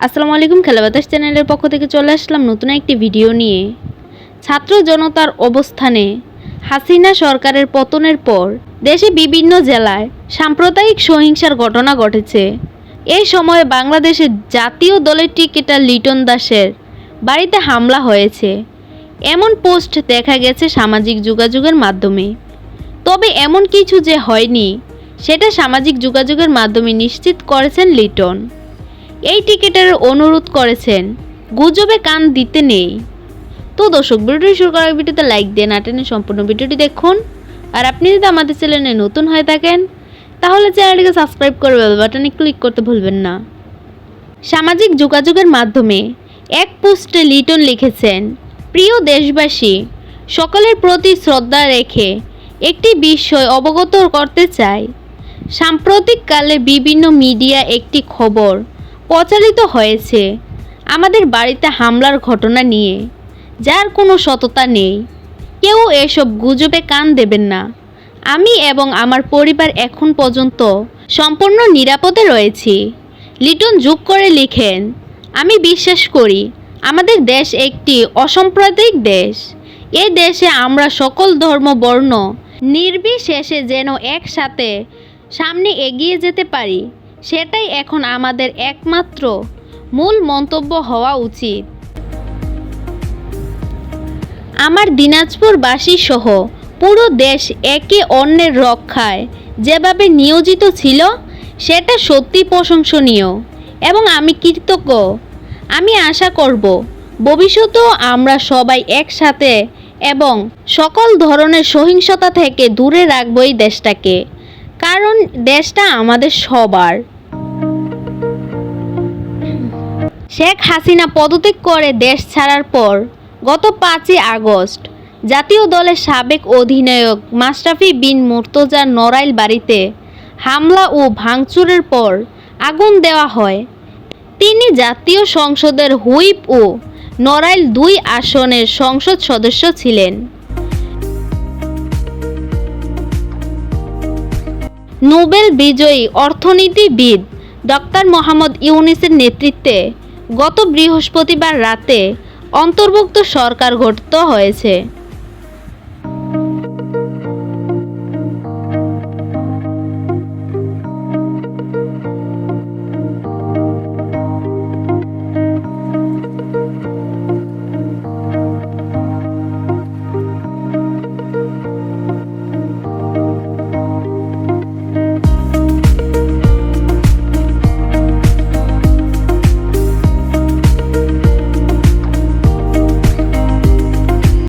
আসসালামু আলাইকুম খেলা বাতাস চ্যানেলের পক্ষ থেকে চলে আসলাম নতুন একটি ভিডিও নিয়ে। ছাত্র জনতার অবস্থানে হাসিনা সরকারের পতনের পর দেশে বিভিন্ন জেলায় সাম্প্রদায়িক সহিংসার ঘটনা ঘটেছে। এই সময়ে বাংলাদেশের জাতীয় দলের টিকেটার লিটন দাসের বাড়িতে হামলা হয়েছে। এমন পোস্ট দেখা গেছে সামাজিক যোগাযোগের মাধ্যমে। তবে এমন কিছু যে হয়নি, সেটা সামাজিক যোগাযোগের মাধ্যমে নিশ্চিত করেছেন লিটন। এই টিকিটের অনুরোধ করেছেন। গুজবে কান দিতে নেই। তো দর্শক, ভিডিওটি শুরু করার ভিডিওতে লাইক দিয়ে না টেনে সম্পূর্ণ ভিডিওটি দেখুন। আর আপনি যদি আমাদের চ্যানেলে নতুন হয়ে থাকেন, তাহলে চ্যানেলটিকে সাবস্ক্রাইব করে বেল বাটনে ক্লিক করতে ভুলবেন না। সামাজিক যোগাযোগের মাধ্যমে এক পোস্টে লিটন লিখেছেন, প্রিয় দেশবাসী, সকলের প্রতি শ্রদ্ধা রেখে একটি বিষয় অবগত করতে চাই। সাম্প্রতিককালে বিভিন্ন মিডিয়া একটি খবর প্রচারিত হয়েছে আমাদের বাড়িতে হামলার ঘটনা নিয়ে, যার কোনো সততা নেই। কেউ এসব গুজবে কান দেবেন না। আমি এবং আমার পরিবার এখন পর্যন্ত সম্পূর্ণ নিরাপদে রয়েছি। লিটন যোগ করে লিখেন, আমি বিশ্বাস করি, আমাদের দেশ একটি অসাম্প্রদায়িক দেশ। এ দেশে আমরা সকল ধর্ম বর্ণ নির্বিশেষে যেন একসাথে সামনে এগিয়ে যেতে পারি। সেটাই এখন আমাদের একমাত্র মূল মন্তব্য হওয়া উচিত। আমার দিনাজপুরবাসী সহ পুরো দেশ একে অন্যের রক্ষায় যেভাবে নিয়োজিত ছিল, সেটা সত্যি প্রশংসনীয় এবং আমি কৃতজ্ঞ। আমি আশা করব, ভবিষ্যতেও আমরা সবাই একসাথে এবং সকল ধরনের সহিংসতা থেকে দূরে রাখব এই দেশটাকে। কারণ দেশটা আমাদের সবার। শেখ হাসিনা পদত্যাগ করে দেশ ছাড়ার পর গত পাঁচই আগস্ট জাতীয় দলের সাবেক অধিনায়ক মাশরাফি বিন মুর্তজার নড়াইল বাড়িতে হামলা ও ভাঙচুরের পর আগুন দেওয়া হয়। তিনি জাতীয় সংসদের হুইপ ও নড়াইল দুই আসনের সংসদ সদস্য ছিলেন। নোবেল বিজয়ী অর্থনীতিবিদ ডক্টর মোহাম্মদ ইউনিসের নেতৃত্বে গত বৃহস্পতিবার রাতে অন্তর্ভুক্ত সরকার গঠিত হয়েছে।